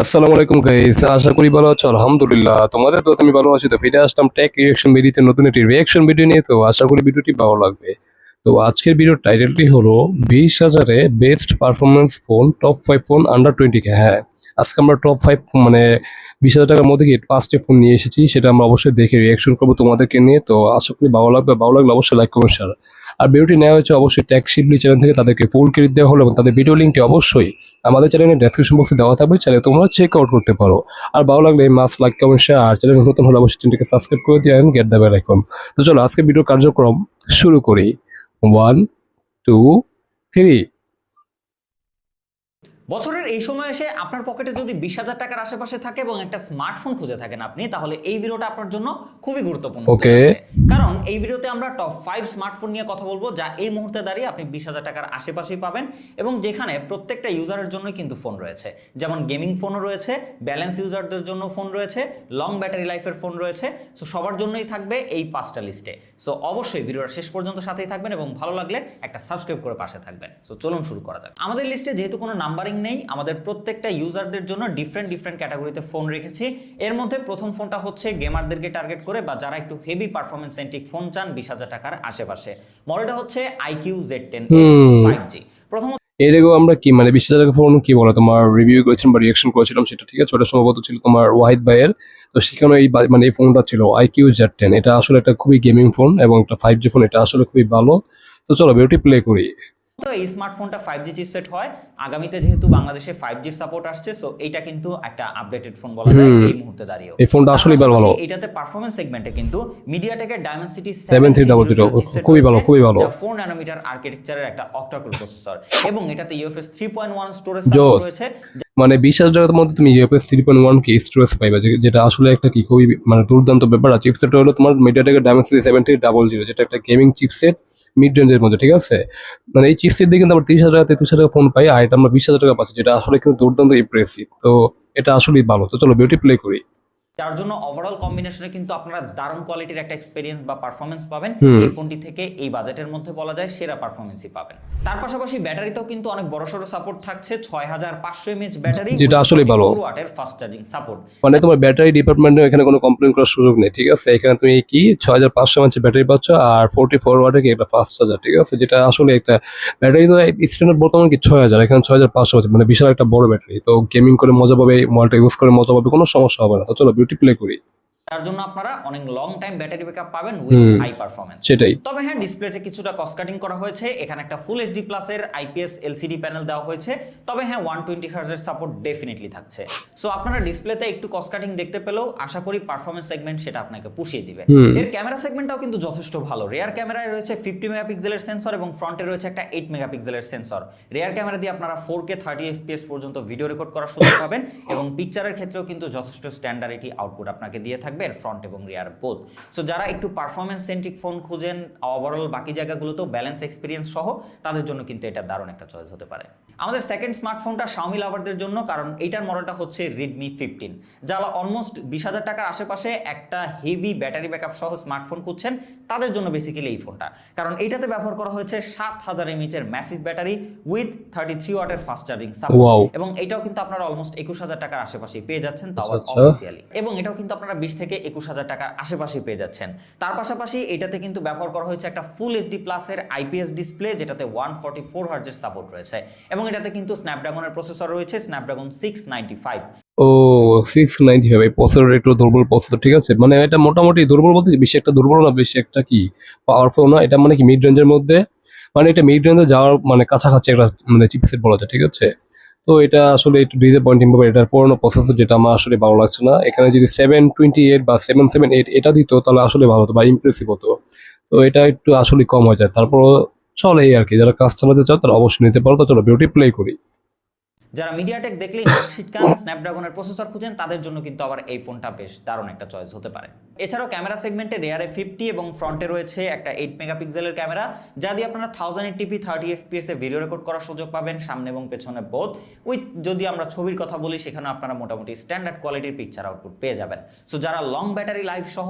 আসসালামু আলাইকুম গাইস আশা করি ভালো আছো, আলহামদুলিল্লাহ। তোমাদের তো আমি ভালো আছি তো ফিরে আসলাম টেক রিয়াকশন ভিডিওতে নতুন একটি রিয়াকশন ভিডিও নিয়ে। তো আশা করি ভিডিওটি ভালো লাগবে। তো আজকের ভিডিওর টাইটেলটি হলো বিশ হাজারে best performance phone top five phone under twenty কে। হ্যাঁ আজকে আমরা টপ ফাইভ মানে বিশ হাজার টাকার মধ্যে গিয়ে পাঁচটি ফোন নিয়ে এসেছি, সেটা আমরা অবশ্যই দেখে রিয়াকশন করব তোমাদেরকে নিয়ে। তো আশা করি ভালো লাগবে, ভালো লাগলে অবশ্যই লাইক কমেন্ট শেয়ার আর ভিডিওটি নেওয়া হয়েছে অবশ্যই ট্যাক্স শিবলি চ্যানেল থেকে। তাদেরকে ফুল ক্রেডিট দেওয়া হলো এবং তাদের ভিডিও লিঙ্কটি অবশ্যই আমাদের চ্যানেলের ডেসক্রিপশন বক্সে দেওয়া থাকবে। চ্যানেল তোমরা চেক আউট করতে পারো। আর ভালো লাগলে মাস লাইক কমেন্ট শেয়ার আর চ্যানেল নতুন হলে অবশ্যই চ্যানেলটিকে সাবস্ক্রাইব করে দিয়ে গেট দ্য বেল আইকন তো চলো আজকে ভিডিও কার্যক্রম শুরু করি। ওয়ান টু থ্রি বছরের এই সময় এসে আপনার পকেটে যদি বিশ হাজার টাকার আশেপাশে থাকে এবং একটা স্মার্টফোন খুঁজে থাকেন আপনি তাহলে এই ভিডিওটা আপনার জন্য খুবই গুরুত্বপূর্ণ. যাচ্ছে। কারণ এই ভিডিওতে আমরা টপ ফাইভ স্মার্টফোন নিয়ে কথা বলব যা এই মুহূর্তে দাঁড়িয়ে আপনি বিশ হাজার টাকার আশেপাশেই পাবেন এবং যেখানে প্রত্যেকটা ইউজারের জন্যই কিন্তু ফোন রয়েছে যেমন গেমিং ফোনও রয়েছে ব্যালেন্স ইউজারদের জন্য ফোন রয়েছে লং ব্যাটারি লাইফের ফোন রয়েছে সো সবার জন্যই থাকবে এই পাঁচটা লিস্টে সো অবশ্যই ভিডিওর শেষ পর্যন্ত সাথেই থাকবেন এবং ভালো লাগলে একটা সাবস্ক্রাইব করে পাশে থাকবেন সো চলুন শুরু করা যাক আমাদের লিস্টে যেহেতু কোনো নাম্বারিং নেই। আমাদের প্রত্যেকটা ইউজারদের জন্য ডিফারেন্ট ডিফারেন্ট ক্যাটাগরিতে ফোন রেখেছি। এর মধ্যে প্রথম ফোনটা হচ্ছে গেমারদেরকে টার্গেট করে বা যারা একটু হেভি পারফরমেন্স সেন্ট্রিক ফোন চান বিশ হাজার টাকার আশেপাশে। মডেলটা হচ্ছে iQOO Z ten. Five G প্রথম এর আগেও আমরা কি মানে বিশ হাজার ফোন কি বলো? তোমার রিভিউ করেছিলাম বা রিয়াকশন করেছিলাম সেটা ঠিক আছে? ওটা সম্ভবত ছিল তোমার ওয়াহিদ ভাইয়ের। তো সেখানে এই মানে এই ফোনটা ছিল আইকিউ জেড টেন এটা আসলে একটা খুবই গেমিং ফোন এবং একটা ফাইভ জি ফোন এটা আসলে খুবই ভালো। তো চলো ভিডিওটি প্লে করি। তো এই স্মার্টফোনটা ফাইভ জি চিপসেট হয়। আগামীতে যেহেতু বাংলাদেশে ফাইভ জির সাপোর্ট আসছে সো এইটা কিন্তু একটা আপডেটেড ফোন বলা যায় এই মুহূর্তে দাঁড়িয়ে এই ফোনটা আসলে ভালো ভালো। এটাতে পারফরম্যান্স সেগমেন্টে কিন্তু মিডিয়াটেকের ডায়মেনসিটি 7300 খুবই ভালো, খুবই ভালো। 4 ন্যানোমিটার আর্কিটেকচারের একটা অক্টাকোর প্রসেসর এবং এটাতে ইউএফএস 3.1 স্টোরেজ। সাপোর্ট রয়েছে মানে বিশ হাজার মধ্যে তুমি ইউএফএস থ্রি পয়েন্ট ওয়ান কে স্টোরেজ পাইবা যেটা আসলে একটা কি খুবই মানে দুর্দান্ত ব্যাপার। আর চিপসেট হলো তোমার মিডিয়াটেকের সেভেন সেভেন্টি ডাবল জিরো যেটা একটা গেমিং চিপসেট মিড রেঞ্জের মধ্যে, ঠিক আছে? মানে এই চিপসেট দিয়ে কিন্তু আমরা তিরিশ হাজার তেত্রিশ হাজার টাকা ফোন পাই, আর এটা আমরা বিশ হাজার টাকা পাচ্ছি, যেটা আসলে কিন্তু দুর্দান্ত ইমপ্রেসিভ তো এটা আসলেই ভালো। তো চলো বিউটি প্লে করি। যার জন্য ওভারঅল কম্বিনেশনে কিন্তু আপনারা দারুণ কোয়ালিটির একটা এক্সপেরিয়েন্স বা পারফরমেন্স পাবেন। এই ফোনটি থেকে এই বাজেটের মধ্যে বলা যায় সেরা পারফরমেন্সই পাবেন। তার পাশাপাশি ব্যাটারিতেও কিন্তু অনেক বড়সড় সাপোর্ট থাকছে ছয় হাজার পাঁচশো এমএচ ব্যাটারি যেটা আসলে ভালো। ওয়াটের ফাস্ট চার্জিং সাপোর্ট মানে তোমার ব্যাটারি ডিপার্টমেন্টে এখানে কোনো কমপ্লেন করার সুযোগ নেই ঠিক আছে? এখানে তুমি কি ছয় হাজার পাঁচশো এমএচ ব্যাটারি পাচ্ছ আর ফোর্টি ফোর ওয়াটের কি একটা ফাস্ট চার্জার ঠিক আছে? যেটা আসলে একটা ব্যাটারি তো স্ট্যান্ডার্ড বর্তমানে কি ছয় হাজার এখানে ছয় হাজার পাঁচশো মানে বিশাল একটা বড় ব্যাটারি। তো গেমিং করে মজা পাবে মোবাইলটা ইউজ করে মজা পাবে কোনো সমস্যা হবে না। তো চলো বিউটি প্লে করি। তার জন্য আপনারা অনেক লং টাইম ব্যাটারি ব্যাকআপ পাবেন উইথ হাই পারফরমেন্স সেটাই। তবে হ্যাঁ ডিসপ্লেতে কিছুটা কস্ট কাটিং করা হয়েছে। এখানে একটা ফুল এইচডি প্লাসের আইপিএস এলসিডি প্যানেল দেওয়া হয়েছে। তবে হ্যাঁ ওয়ান টোয়েন্টি হার্জের সাপোর্ট ডেফিনেটলি থাকছে। সো আপনারা ডিসপ্লেতে একটু কস্ট কাটিং দেখতে পেলেও আশা করি পারফরমেন্স সেগমেন্ট সেটা আপনাকে পুষিয়ে দিবে। এর ক্যামেরা সেগমেন্টটাও কিন্তু যথেষ্ট ভালো। রেয়ার ক্যামেরায় রয়েছে ফিফটি মেগাপিক্সেলের সেন্সর এবং ফ্রন্টে রয়েছে একটা এইট মেগাপিক্সেলের সেন্সর রেয়ার ক্যামেরা দিয়ে আপনারা ফোর কে থার্টি এফপিএস পর্যন্ত ভিডিও রেকর্ড করার সুযোগ পাবেন এবং পিকচারের ক্ষেত্রেও কিন্তু যথেষ্ট স্ট্যান্ডার্ডিটি আউটপুট আপনাকে দিয়ে থাকবে। এর ফ্রন্ট এবং রিয়ার বোথ সো যারা একটু পারফরমেন্স সেন্ট্রিক ফোন খুঁজেন ওভারঅল বাকি জায়গাগুলোতেও ব্যালেন্স এক্সপিরিয়েন্স সহ তাদের জন্য কিন্তু এটা দারুণ একটা চয়েস হতে পারে। আমাদের সেকেন্ড স্মার্টফোনটা শাওমি লাভারদের জন্য কারণ এইটার মডেলটা হচ্ছে রেডমি ফিফটিন যারা অলমোস্ট বিশ হাজার টাকার আশেপাশে একটা হেভি ব্যাটারি ব্যাকআপ সহ স্মার্টফোন খুঁজছেন তাদের জন্য বেসিক্যালি এই ফোনটা কারণ এইটাতে ব্যবহার করা হয়েছে সাত হাজার এমএচের massive battery with thirty three ওয়াটের ফাস্ট চার্জিং সাপোর্ট এবং এটাও কিন্তু আপনারা অলমোস্ট একুশ হাজার টাকার আশেপাশে পেয়ে যাচ্ছেন তাও আচ্ছা, আচ্ছা। অফিসিয়ালি এবং এটাও কিন্তু আপনারা বিশ থেকে একুশ হাজার টাকার আশেপাশে পেয়ে যাচ্ছেন। তার পাশাপাশি এটাতে কিন্তু ব্যবহার করা হয়েছে একটা ফুল এইচডি প্লাসের আইপিএস ডিসপ্লে যেটাতে ওয়ান ফর্টি ফোর হার্জের সাপোর্ট রয়েছে। এবং এটাতে কিন্তু স্ন্যাপড্রাগনের প্রসেসর রয়েছে স্ন্যাপড্রাগন সিক্স নাইনটি ফাইভ ও সিক্স নাইনটি হবে। প্রসেসর একটু দুর্বল প্রসেসর ঠিক আছে? মানে এটা মোটামুটি দুর্বল বলতে বেশি একটা দুর্বল না, বেশি একটা কি? পাওয়ারফুল না? এটা মানে কি মিড রেঞ্জের মধ্যে? মানে এটা মিড রেঞ্জে যাওয়ার মানে কাছাকাছি একটা মানে চিপসেট বলা যায়, ঠিক আছে? তো এটা আসলে একটু ডিজে পয়েন্ট ভাবে এটার পুরোনো প্রসেস যেটা আমার আসলে ভালো লাগছে না। এখানে যদি সেভেন টোয়েন্টি এইট বা সেভেন সেভেন এইট এটা দিত, তাহলে আসলে ভালো হতো বা ইমপ্রেসিভ হতো। তো এটা একটু আসলে কম হয়ে যায়। তারপর চলে আর কি। যারা কাজ চালাতে চাও তারা অবশ্যই নিতে পারো। তো চলো বিউটি প্লে করি। যারা মিডিয়াটেক দেখলেই নাকশিটকান স্ন্যাপড্রাগনের প্রসেসর খুঁজেন তাদের জন্য কিন্তু আবার এই ফোনটা বেশ দারুণ একটা চয়েস হতে পারে। এছাড়াও ক্যামেরা সেগমেন্টে রেয়ারে ফিফটি এবং ফ্রন্টে রয়েছে একটা এইট মেগাপিক্সেলের ক্যামেরা যা দিয়ে আপনারা thousand eighty P thirty FPS এ ভিডিও রেকর্ড করার সুযোগ পাবেন সামনে এবং পেছনে বোধ উইথ যদি আমরা ছবির কথা বলি সেখানে আপনারা মোটামুটি স্ট্যান্ডার্ড কোয়ালিটির পিকচার আউটপুট পেয়ে যাবেন। সো যারা লং ব্যাটারি লাইফ সহ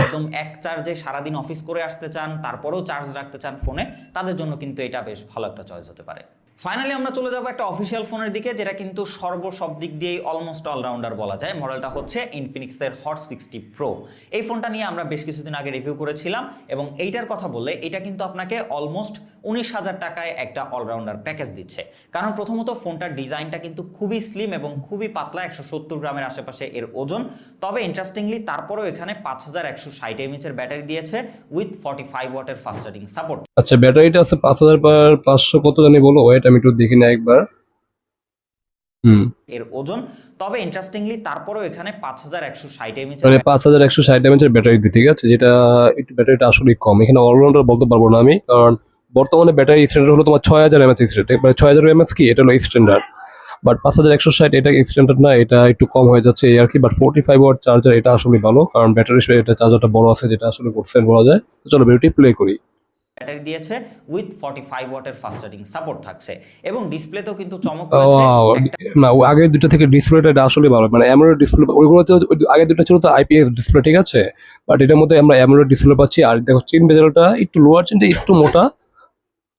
একদম এক চার্জে সারাদিন অফিস করে আসতে চান তারপরেও চার্জ রাখতে চান ফোনে তাদের জন্য কিন্তু এটা বেশ ভালো একটা চয়েস হতে পারে। ফাইনালি আমরা চলে যাব একটা অফিসিয়াল ফোনের দিকে, যেটা কিন্তু সর্বসব দিক দিয়েই অলমোস্ট অলরাউন্ডার বলা যায়। মডেলটা হচ্ছে ইনফিনিক্সের হট সিক্সটি প্রো এই ফোনটা নিয়ে আমরা বেশ কিছুদিন আগে রিভিউ করেছিলাম, এবং এইটার কথা বললে এটা কিন্তু আপনাকে অলমোস্ট উনিশ হাজার টাকায় একটা অলরাউন্ডার প্যাকেজ দিচ্ছে। কারণ প্রথমত ফোনটার ডিজাইনটা কিন্তু খুবই স্লিম এবং খুবই পাতলা, একশো সত্তর গ্রামের আশেপাশে এর ওজন। তবে ইন্টারেস্টিংলি তারপরেও এখানে পাঁচ হাজার একশো ষাট এমএচের ব্যাটারি দিয়েছে উইথ ফর্টি ফাইভ ওয়াটের ফাস্ট চার্জিং সাপোর্ট আচ্ছা ব্যাটারিটা আছে পাঁচ হাজার পাঁচশো কত জানি বলো, ওয়েট আমি একটু দেখি না একবার। হুম। এর ওজন তবে ইন্টারেস্টিংলি তারপরেও এখানে পাঁচ হাজার একশো ষাট এমএচ মানে পাঁচ হাজার একশো ষাট এমএচের ব্যাটারি দিতে ঠিক আছে? যেটা একটু ব্যাটারিটা আসলে কম। এখানে অলরাউন্ডার বলতে পারব না আমি কারণ বর্তমানে ব্যাটারি স্ট্যান্ডার্ড হলো তোমার ছয় হাজার এমএচ স্ট্যান্ডার্ড মানে ছয় হাজার এমএচ কি? এটা হলো স্ট্যান্ডার্ড বাট পাঁচ হাজার একশো ষাট এটা স্ট্যান্ডার্ড না এটা একটু কম হয়ে যাচ্ছে এই আর কি। But forty five watt charger এটা আসলে ভালো কারণ ব্যাটারি এটা চার্জারটা বড় আছে যেটা আসলে পার্সেন্ট বলা যায়। তো চলো ভিডিওটি প্লে করি। ব্যাটারি দিয়েছে উইথ ফর্টি ফাইভ ওয়াটের ফাস্ট চার্জিং সাপোর্ট থাকছে। এবং ডিসপ্লেতেও কিন্তু চমক রয়েছে না ও আগের দুটো থেকে ডিসপ্লেটা আসলে ভালো। মানে অ্যামোলেড ডিসপ্লে ওইগুলোতে ওই আগের দুটো ছিল তো আইপিএস ডিসপ্লে ঠিক আছে? বাট এটার মধ্যে আমরা অ্যামোলেড ডিসপ্লে পাচ্ছি। আর দেখো চিন বেজালটা একটু লোয়ার চিনটা একটু মোটা।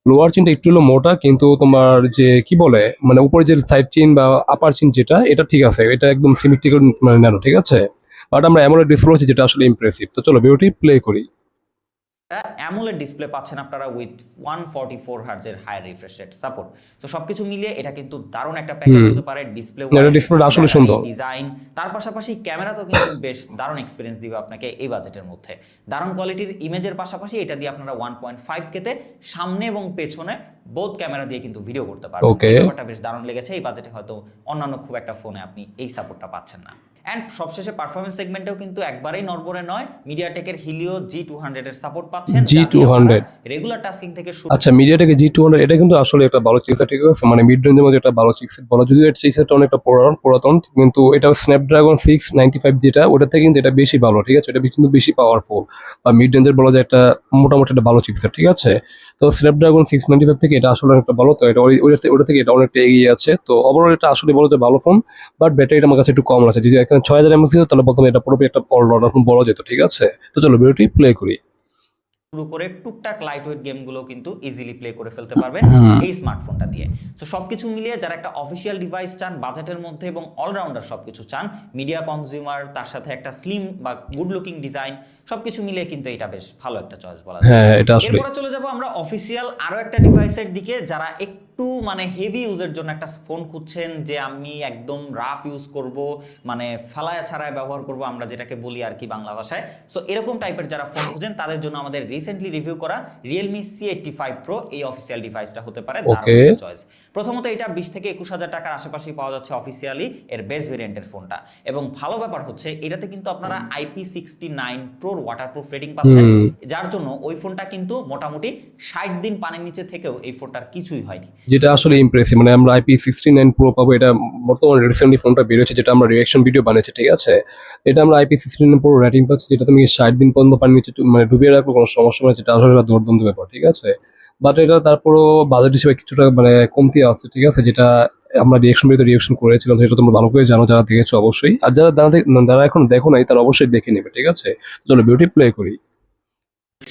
লোয়ার চিনটা একটু হলো মোটা কিন্তু তোমার যে কি বলে মানে উপরে যে সাইড চিন বা আপার চিন যেটা এটা ঠিক আছে। এটা একদম সিমেট্রিক্যাল মানে ন্যানো ঠিক আছে? বাট আমরা অ্যামোলেড ডিসপ্লে হচ্ছে যেটা আসলে ইমপ্রেসিভ তো চলো ভিডিওটি প্লে করি। অ্যামোলেড ডিসপ্লে পাচ্ছেন আপনারা উইথ ওয়ান ফর্টি ফোর হার্জের হাই রিফ্রেশ রেট সাপোর্ট তো সবকিছু মিলিয়ে এটা কিন্তু দারুণ একটা প্যাকেজ হতে পারে ডিসপ্লে এটা আসলে সুন্দর। ডিজাইন তার পাশাপাশি ক্যামেরাতেও কিন্তু বেশ দারুণ এক্সপিরিয়েন্স দিবে আপনাকে এই বাজেটের মধ্যে। দারুণ কোয়ালিটির ইমেজের পাশাপাশি এটা দিয়ে আপনারা ওয়ান পয়েন্ট ফাইভ কেতে সামনে এবং পেছনে বোধ ক্যামেরা দিয়ে কিন্তু ভিডিও করতে পারবেন। ব্যাপারটা বেশ দারুণ লেগেছে। এই বাজেটে হয়তো অন্যান্য খুব একটা ফোনে আপনি এই সাপোর্টটা পাচ্ছেন না। অ্যান্ড সবশেষে পারফরমেন্স সেগমেন্টেও কিন্তু একবারেই নড়বড়ে নয়। মিডিয়াটেকের হিলিও জি টু হান্ড্রেড এর সাপোর্ট পাচ্ছেন। G200 রেগুলার টাস্কিং থেকে আচ্ছা মিডিয়াটেকে জি টু হান্ড্রেড এটা কিন্তু আসলে একটা ভালো চিপসেট ঠিক আছে। মানে মিড রেঞ্জের মধ্যে একটা ভালো চিপসেট বলা যদিও এর চিপসেটটা অনেকটা পুরাতন পুরাতন কিন্তু এটা স্ন্যাপড্রাগন সিক্স নাইনটি ফাইভ যেটা ওটা থেকে কিন্তু এটা বেশি ভালো ঠিক আছে? এটা কিন্তু বেশি পাওয়ারফুল বা মিড রেঞ্জের বলা যায় একটা মোটামুটি একটা ভালো চিপসেট ঠিক আছে? তো স্ন্যাপড্রাগন সিক্স নাইনটি ফাইভ থেকে এটা আসলে অনেকটা ভালো তো এটা ওটা থেকে এটা অনেকটা এগিয়ে আছে। তো ওভারঅল এটা আসলে বলো যে ভালো ফোন বাট ব্যাটারিটা আমার কাছে একটু কম আছে। যদি এখানে ছয় হাজার এমএস তাহলে প্রথমে এটা পুরোপুরি একটা অলরাউন্ডার বলা যেত ঠিক আছে? তো চলো ভিডিওটি প্লে করি। শুরু করে টুকটাক লাইট ওয়েট গেমগুলো কিন্তু ইজিলি প্লে করে ফেলতে পারবেন এই স্মার্টফোনটা দিয়ে। তো সবকিছু মিলিয়ে যারা একটা অফিসিয়াল ডিভাইস চান বাজেটের মধ্যে এবং অলরাউন্ডার সবকিছু চান মিডিয়া কনজিউমার তার সাথে একটা স্লিম বা গুড লুকিং ডিজাইন সবকিছু মিলিয়ে কিন্তু এটা বেশ ভালো একটা চয়েস বলা যায়। হ্যাঁ এটা আসলে এরপরে চলে যাব আমরা অফিসিয়াল আরও একটা ডিভাইসের দিকে যারা একটু মানে হেভি ইউজের জন্য একটা ফোন খুঁজছেন যে আমি একদম রাফ ইউজ করব মানে ফালায়া ছাড়াই ব্যবহার করব আমরা যেটাকে বলি আর কি বাংলা ভাষায়। সো এরকম টাইপের যারা ফোন খুঁজেন তাদের জন্য আমাদের রিসেন্টলি রিভিউ করা Realme C eighty five pro এই অফিসিয়াল ডিভাইসটা হতে পারে দারুণ চয়েস প্রথমত এটা বিশ থেকে একুশ হাজার টাকার আশেপাশেই পাওয়া যাচ্ছে অফিসিয়ালি এর বেস ভেরিয়েন্টের ফোনটা এবং ভালো ব্যাপার হচ্ছে এটাতে কিন্তু আপনারা আইপি সিক্সটি নাইন প্রোর ওয়াটারপ্রুফ রেটিং পাচ্ছেন। যার জন্য ওই ফোনটা কিন্তু মোটামুটি ষাট দিন পানির নিচে থেকেও এই ফোনটার কিছুই হয়নি। যেটা আসলে ইমপ্রেসিভ মানে আমরা আইপি সিক্সটি নাইন প্রো পাবো এটা বর্তমানে রিসেন্টলি ফোনটা বেরোচ্ছে যেটা আমরা রিয়াকশন ভিডিও বানিয়েছি ঠিক আছে? এটা আমরা IP sixty nine pro rating পাচ্ছি যেটা তুমি ষাট দিন পর্যন্ত পানি নিচে মানে ডুবিয়ে রাখব কোনো সমস্যা নেই যেটা আসলে দুর্দান্ত ব্যাপার ঠিক আছে? বাট এটা তারপরও বাজেট হিসেবে কিছুটা মানে কমতি আসছে ঠিক আছে? যেটা আমরা রিয়াকশন বিরুদ্ধে রিয়েকশন করেছিলাম, সেটা তোমরা ভালো করে জানো, যারা দেখেছ অবশ্যই। আর যারা যারা এখন দেখো নাই, তারা অবশ্যই দেখে নেবে, ঠিক আছে? চলো বিউটি প্লে করি।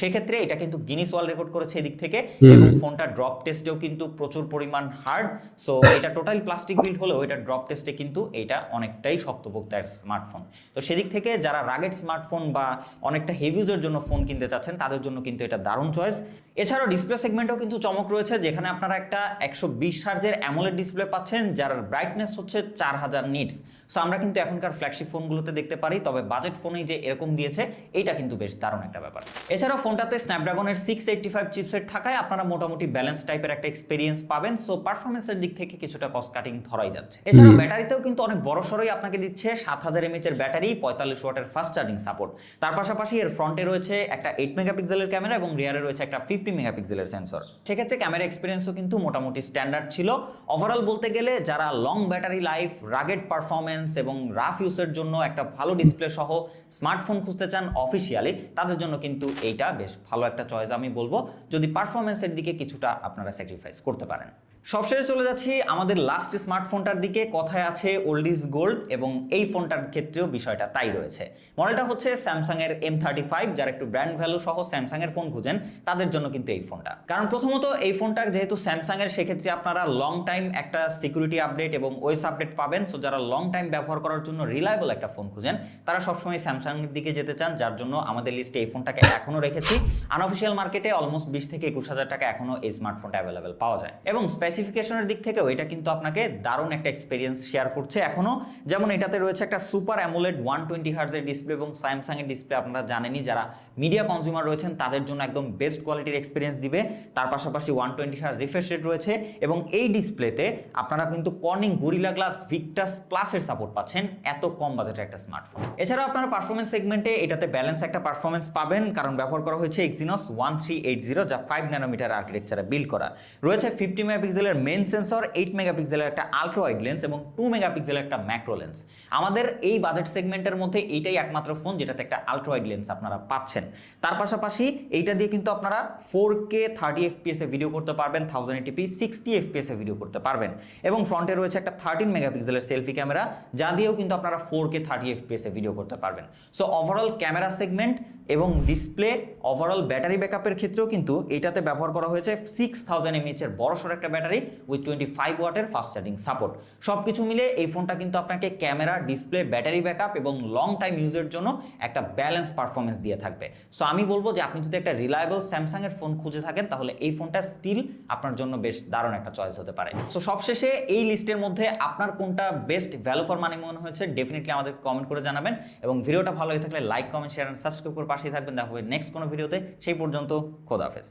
সেক্ষেত্রে এটা কিন্তু গিনিস ওয়ার্ল্ড রেকর্ড করেছে এদিক থেকে এবং ফোনটা ড্রপ টেস্টেও কিন্তু প্রচুর পরিমাণ হার্ড সো এটা টোটাল প্লাস্টিক বিল্ড হলেও এটা ড্রপ টেস্টে কিন্তু এটা অনেকটাই শক্তপোক্ত স্মার্টফোন তো সেদিক থেকে যারা রাগেড স্মার্টফোন বা অনেকটা হেভি ইউজের জন্য ফোন কিনতে চাচ্ছেন তাদের জন্য কিন্তু এটা দারুণ চয়েস এছাড়াও ডিসপ্লে সেগমেন্টেও কিন্তু চমক রয়েছে যেখানে আপনারা একটা একশো বিশ হার্জের অ্যামোলেড ডিসপ্লে পাচ্ছেন যার ব্রাইটনেস হচ্ছে চার হাজার নিটস সো আমরা কিন্তু এখনকার ফ্ল্যাগশিপ ফোনগুলোতে দেখতে পারি তবে বাজেট ফোনেই যে এরকম দিয়েছে এটা কিন্তু বেশ দারুণ একটা ব্যাপার। এছাড়াও ফোনটাতে স্ন্যাপড্রাগনের সিক্স এইটটি ফাইভ চিপসেট থাকায় আপনারা মোটামুটি ব্যালেন্স টাইপের একটা এক্সপিরিয়েন্স পাবেন। সো পারফরমেন্সের দিক থেকে কিছুটা কস্ট কাটিং ধরাই যাচ্ছে। এছাড়াও ব্যাটারিতেও কিন্তু অনেক বড় সড়ই আপনাকে দিচ্ছে সাত হাজার এমএচ এর ব্যাটারি পঁয়তাল্লিশ ওয়াটের ফাস্ট চার্জিং সাপোর্ট তার পাশাপাশি এর ফ্রন্টে রয়েছে একটা এইট মেগাপিক্সেলের ক্যামেরা এবং রিয়ারে রয়েছে একটা ফিফটি মেগাপিক্সেলের সেন্সর সেক্ষেত্রে ক্যামেরা এক্সপিরিয়েন্সও কিন্তু মোটামুটি স্ট্যান্ডার্ড ছিল। ওভারঅল বলতে গেলে যারা long battery life rugged performance এবং রাফ ইউসের জন্য একটা ভালো ডিসপ্লে সহ স্মার্টফোন খুঁজতে চান অফিসিয়ালি তাদের জন্য কিন্তু এইটা বেশ ভালো একটা চয়েস আমি বলব। যদি পারফরমেন্সের দিকে কিছুটা আপনারা স্যাক্রিফাইস করতে পারেন। সবশেষে চলে যাচ্ছি আমাদের লাস্ট স্মার্টফোনটার দিকে। কথায় আছে ওল্ড ইজ গোল্ড এবং এই ফোনটার ক্ষেত্রেও বিষয়টা তাই রয়েছে। মডেলটা হচ্ছে স্যামসাং এর এম থার্টি ফাইভ যারা একটু ব্র্যান্ড ভ্যালু সহ স্যামসাং এর ফোন খুঁজেন, তাদের জন্য কিন্তু এই ফোনটা কারণ প্রথমত এই ফোনটা যেহেতু স্যামসাং এর সেক্ষেত্রে আপনারা লং টাইম একটা সিকিউরিটি আপডেট এবং ওয়েস আপডেট পাবেন। সো যারা লং টাইম ব্যবহার করার জন্য রিলায়েবল একটা ফোন খুঁজেন, তারা সবসময় স্যামসাং এর দিকে যেতে চান, যার জন্য আমাদের লিস্টে এই ফোনটাকে এখনও রেখেছি। আনঅফিসিয়াল মার্কেটে অলমোস্ট বিশ থেকে একুশ হাজার টাকা এখনও এই স্মার্টফোনটা অ্যাভেলেবেল পাওয়া যায়। এবং স্পেসিফিকেশনের দিক থেকেও এটা কিন্তু আপনাকে দারুণ একটা এক্সপিরিয়েন্স শেয়ার করছে এখনও। যেমন এটাতে রয়েছে একটা সুপার অ্যামোলেড ওয়ান টোয়েন্টি হার্জের ডিসপ্লে এবং স্যামসাং এর ডিসপ্লে আপনারা জানেনই, যারা মিডিয়া কনজিউমার রয়েছেন, তাদের জন্য একদম বেস্ট কোয়ালিটির এক্সপিরিয়েন্স দিবে। তার পাশাপাশি one twenty hertz refresh rate রয়েছে এবং এই ডিসপ্লেতে আপনারা কিন্তু কর্নিং গরিলা গ্লাস ভিক্টাস প্লাসের সাপোর্ট পাচ্ছেন এত কম বাজেটের একটা স্মার্টফোন এছাড়াও আপনারা পারফরমেন্স সেগমেন্টে এটাতে ব্যালেন্স একটা পারফরমেন্স পাবেন, কারণ ব্যবহার করা হয়েছে Exynos one three eight zero যা ফাইভ ন্যানোমিটার আর্কিটেকচারে বিল্ড করা। রয়েছে ফিফটি মেগাপিক্সেলের মেন সেন্সর এইট মেগাপিক্সেলের একটা আলট্রা ওয়াইড লেন্স এবং টু মেগাপিক্সেলের একটা ম্যাক্রো লেন্স আমাদের এই বাজেট সেগমেন্টের মধ্যে এইটাই একমাত্র ফোন যেটাতে একটা আলট্রা ওয়াইড লেন্স আপনারা পাচ্ছেন। তার পাশাপাশি এইটা দিয়ে কিন্তু আপনারা ফোর কে থার্টি এফপিএস এ ভিডিও করতে পারবেন thousand eighty P sixty FPS এ ভিডিও করতে পারবেন। এবং ফ্রন্টে রয়েছে একটা থার্টিন মেগাপিক্সেলের সেলফি ক্যামেরা যা দিয়েও কিন্তু আপনারা ফোর কে থার্টি এফপিএস এ ভিডিও করতে পারবেন। সো ওভারঅল ক্যামেরা সেগমেন্ট এবং ডিসপ্লে ওভারঅল ব্যাটারি ব্যাকআপের ক্ষেত্রেও কিন্তু এটাতে ব্যবহার করা হয়েছে সিক্স থাউজেন্ড এমএইচ এর বড়সড় একটা ব্যাটারি উইথ টোয়েন্টি ফাইভ ওয়াটের ফাস্ট চার্জিং সাপোর্ট সব কিছু মিলে এই ফোনটা কিন্তু আপনাকে ক্যামেরা ডিসপ্লে ব্যাটারি ব্যাকআপ এবং লং টাইম ইউজের জন্য একটা ব্যালেন্স পারফরমেন্স দিয়ে থাকবে। সো আমি বলব যে আপনি যদি একটা রিলায়েবল স্যামসাং এর ফোন খুঁজে থাকেন, তাহলে এই ফোনটা স্টিল আপনার জন্য বেশ দারুণ একটা চয়েস হতে পারে। সো সবশেষে এই লিস্টের মধ্যে আপনার কোনটা বেস্ট ভ্যালু ফর মানি মনে হয়েছে ডেফিনেটলি আমাদের কমেন্ট করে জানাবেন। এবং ভিডিওটা ভালো হয়ে থাকলে like comment share and subscribe করে পাশেই থাকবেন। দেখা হবে নেক্সট কোনো ভিডিওতে সেই পর্যন্ত খোদাফেজ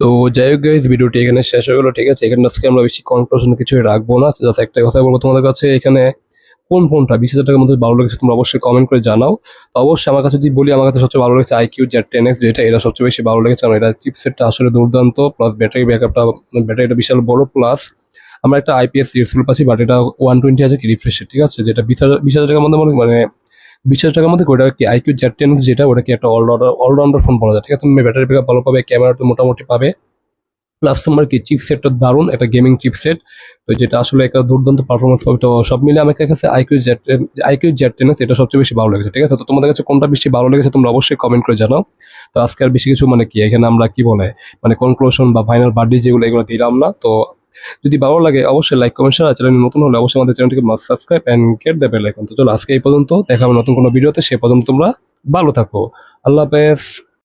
তো যাই হোক গাইজ ভিডিওটি এখানে শেষ হয়ে গেলো, ঠিক আছে? এখানে আজকে আমরা বেশি কনক্লুশন কিছুই রাখব না। যাতে একটা কথা বলব তোমাদের কাছে, এখানে কোন ফোনটা বিশ হাজার টাকার মধ্যে ভালো লেগেছে তোমরা অবশ্যই কমেন্ট করে জানাও। তো অবশ্যই আমার কাছে যদি বলি, আমার কাছে সবচেয়ে ভালো লেগেছে আইকিউ জেড টেন এক্স যেটা, এটা সবচেয়ে বেশি ভালো লেগেছে, কারণ এটা চিপসেটটা আসলে দুর্দান্ত প্লাস ব্যাটারি ব্যাকআপটা ব্যাটারিটা বিশাল বড় প্লাস আমরা একটা আইপিএস রিফিল পাচ্ছি বাট এটা ওয়ান টোয়েন্টি আছে, কি রিফ্রেশের ঠিক আছে? যেটা বিশ হাজার বিশ হাজার টাকার মধ্যে মানে বিশ টাকার মধ্যে ওটা কি আইকিউ জেড টেন যেটা ওটা কি একটা অলরাউন্ডার অলরাউন্ডার ফোন বলা যায়। ঠিক আছে, তুমি ব্যাটারি ব্যাকআপ ভালো পাবে ক্যামেরা তো মোটামুটি পাবে। প্লাস তোমার কি চিপসেটটা দারুণ, একটা গেমিং চিপসেট তো যেটা আসলে একটা দুর্দান্ত পারফরমেন্স পাবে, তো সব মিলে আমার কাছে iQOO Z iQOO Z ten এটা সবচেয়ে বেশি ভালো লেগেছে, ঠিক আছে? তো তোমাদের কাছে কোনটা বেশি ভালো লেগেছে তোমরা অবশ্যই কমেন্ট করে জানাও। তো আজকে আর বেশি কিছু মানে কি, এখানে আমরা কি বলে মানে কনক্লুশন বা ফাইনাল বার্থডে যেগুলো, এগুলো দিলাম না, তো যদি ভালো লাগে, অবশ্যই লাইক কমেন্ট শেয়ার চ্যানেল নতুন হলে অবশ্যই আমাদের চ্যানেলটিকে subscribe and get the bell icon তো চলো, আজকে এই পর্যন্ত, দেখা হবে নতুন কোনো ভিডিওতে সে পর্যন্ত তোমরা ভালো থাকো। আল্লাহ হাফেজ।